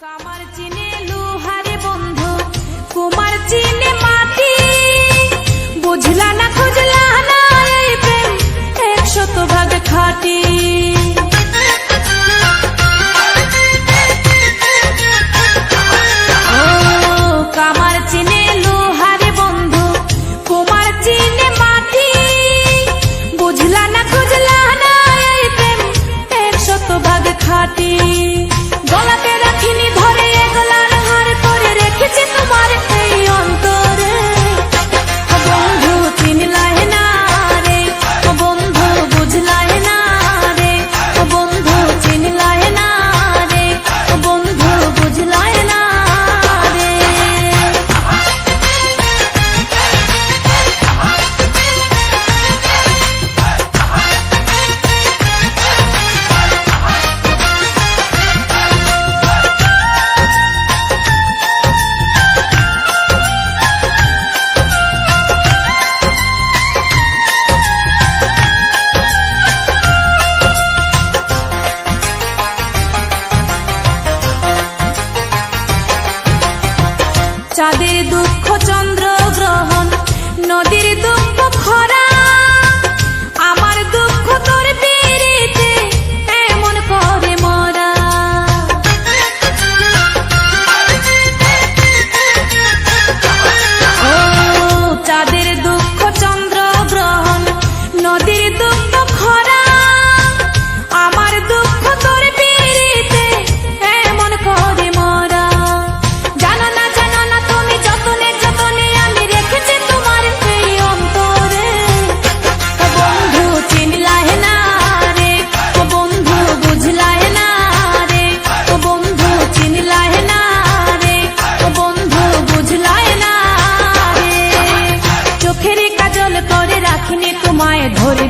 Kamar Chini. চাঁদের দুঃখ চন্দ্র গ্রহণ নদীর দুঃখ খরা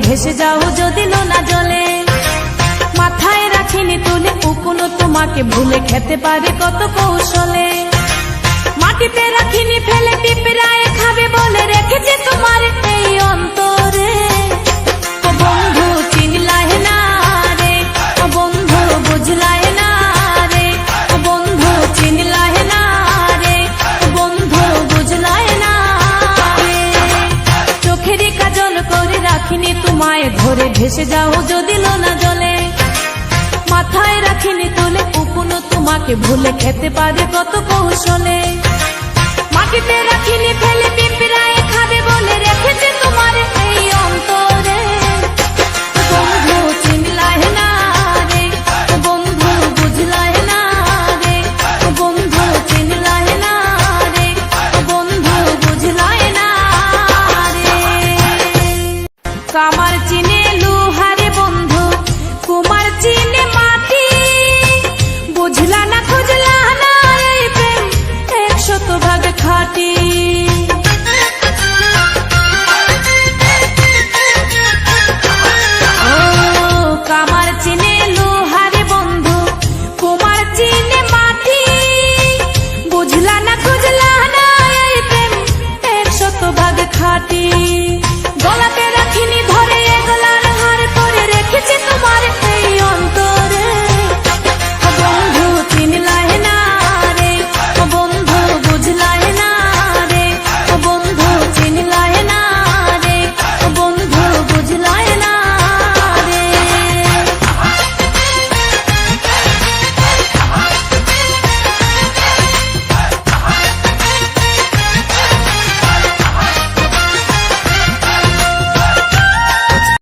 ভেসে যাও যদি না জলে। মাথায় রাখিনি তুলে উকুনো তোমাকে ভুলে খেতে পারে কত কৌশলে। মাটিতে রাখিনি ফেলে পিঁপড়ায় করে ভেসে যাও যদি লোনা জলে। মাথায় রাখিনি তোলে কুকুনো তোমাকে ভুলে খেতে পারে কত কৌশলে। মাটিতে রাখিনি ফেলে পিঁপড়ায় খাবে বলে রেখেছে তোমার এই অন্তরে। বন্ধু চিনলায় কামার চিনে